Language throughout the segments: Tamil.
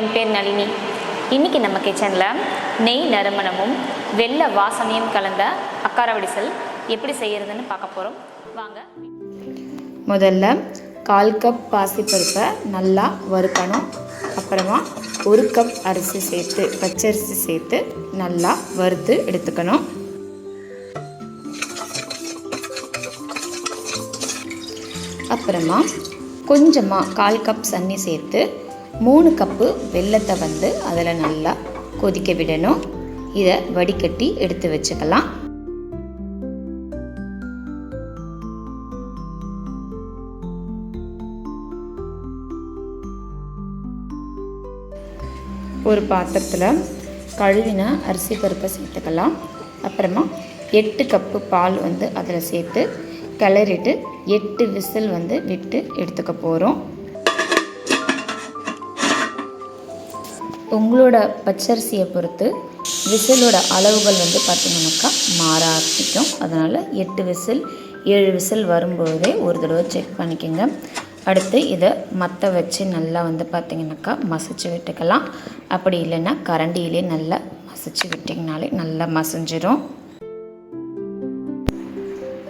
நளினி. இன்னைக்கு நம்ம கிச்சனில் நெய் நறுமணமும் வெள்ளை வாசனையும் கலந்த அக்காரவடிசல் எப்படி செய்கிறதுன்னு பார்க்க போகிறோம் வாங்க. முதல்ல கால் கப் பாசிப்பருப்பை நல்லா வறுக்கணும். அப்புறமா ஒரு கப் அரிசி சேர்த்து பச்சரிசி சேர்த்து நல்லா வறுத்து எடுத்துக்கணும். அப்புறமா கொஞ்சமாக கால் கப் தண்ணி சேர்த்து மூணு கப்பு வெள்ளத்தை வந்து அதில் நல்லா கொதிக்க விடணும். இதை வடிகட்டி எடுத்து வச்சுக்கலாம். ஒரு பாத்திரத்தில் கழுவின அரிசி பருப்பை சேர்த்துக்கலாம். அப்புறமா எட்டு கப்பு பால் வந்து அதில் சேர்த்து கிளறிட்டு எட்டு விசில் வந்து விட்டு எடுத்துக்க போகிறோம் உங்களோட பச்சரிசியை பொறுத்து விசிலோட அளவுகள் வந்து பார்த்திங்கனாக்கா மாற ஆரம்பிக்கும். அதனால் எட்டு விசில் ஏழு விசில் வரும்போதே ஒரு தடவை செக் பண்ணிக்கோங்க. அடுத்து இதை மற்ற வச்சு நல்லா வந்து பார்த்திங்கனாக்கா மசிச்சு விட்டுக்கலாம். அப்படி இல்லைன்னா கரண்டியிலே நல்லா மசிச்சு விட்டிங்கனாலே நல்லா மசிஞ்சிரும்.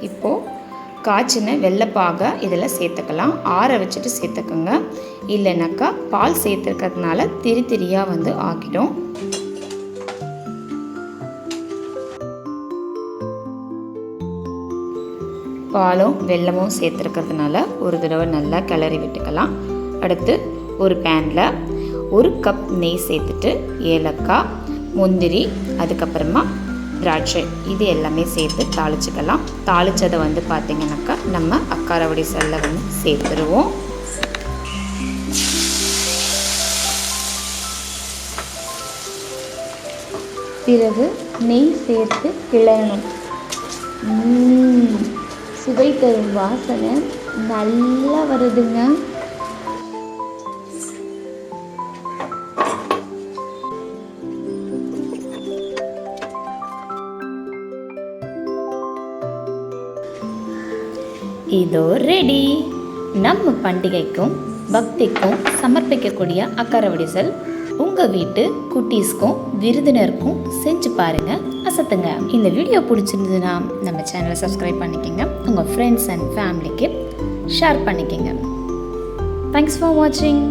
இப்போது காய்ச்சின வெள்ளைப்பாக இதில் சேர்த்துக்கலாம். ஆற வச்சுட்டு சேர்த்துக்கோங்க. இல்லைனாக்கா பால் சேர்த்துருக்கிறதுனால திரி திரியாக வந்து ஆகிடும். பாலும் வெல்லமும் சேர்த்துருக்கிறதுனால ஒரு தடவை நல்லா கிளறி விட்டுக்கலாம். அடுத்து ஒரு பேனில் ஒரு கப் நெய் சேர்த்துட்டு ஏலக்காய் முந்திரி அதுக்கப்புறமா திராட்சை இது எல்லாமே சேர்த்து தாளிச்சுக்கலாம். தாளித்ததை வந்து பார்த்திங்கனாக்கா நம்ம அக்காரவடி செல்ல வந்து சேர்த்துருவோம். பிறகு நெய் சேர்த்து கிளறணும். சுவை தரும் வாசனை நல்லா வருதுங்க. இதோ ரெடி நம்ம பண்டிகைக்கும் பக்திக்கும் சமர்ப்பிக்கக்கூடிய அக்கார வடிசல் உங்கள் வீட்டு குட்டீஸ்க்கும் விருந்தினருக்கும் செஞ்சு பாருங்கள் அசத்துங்க. இந்த வீடியோ பிடிச்சிருந்ததுன்னா நம்ம சேனலை சப்ஸ்கிரைப் பண்ணிக்கோங்க. உங்கள் ஃப்ரெண்ட்ஸ் அண்ட் ஃபேமிலிக்கு ஷேர் பண்ணிக்கோங்க. தேங்க்ஸ் ஃபார் வாட்சிங்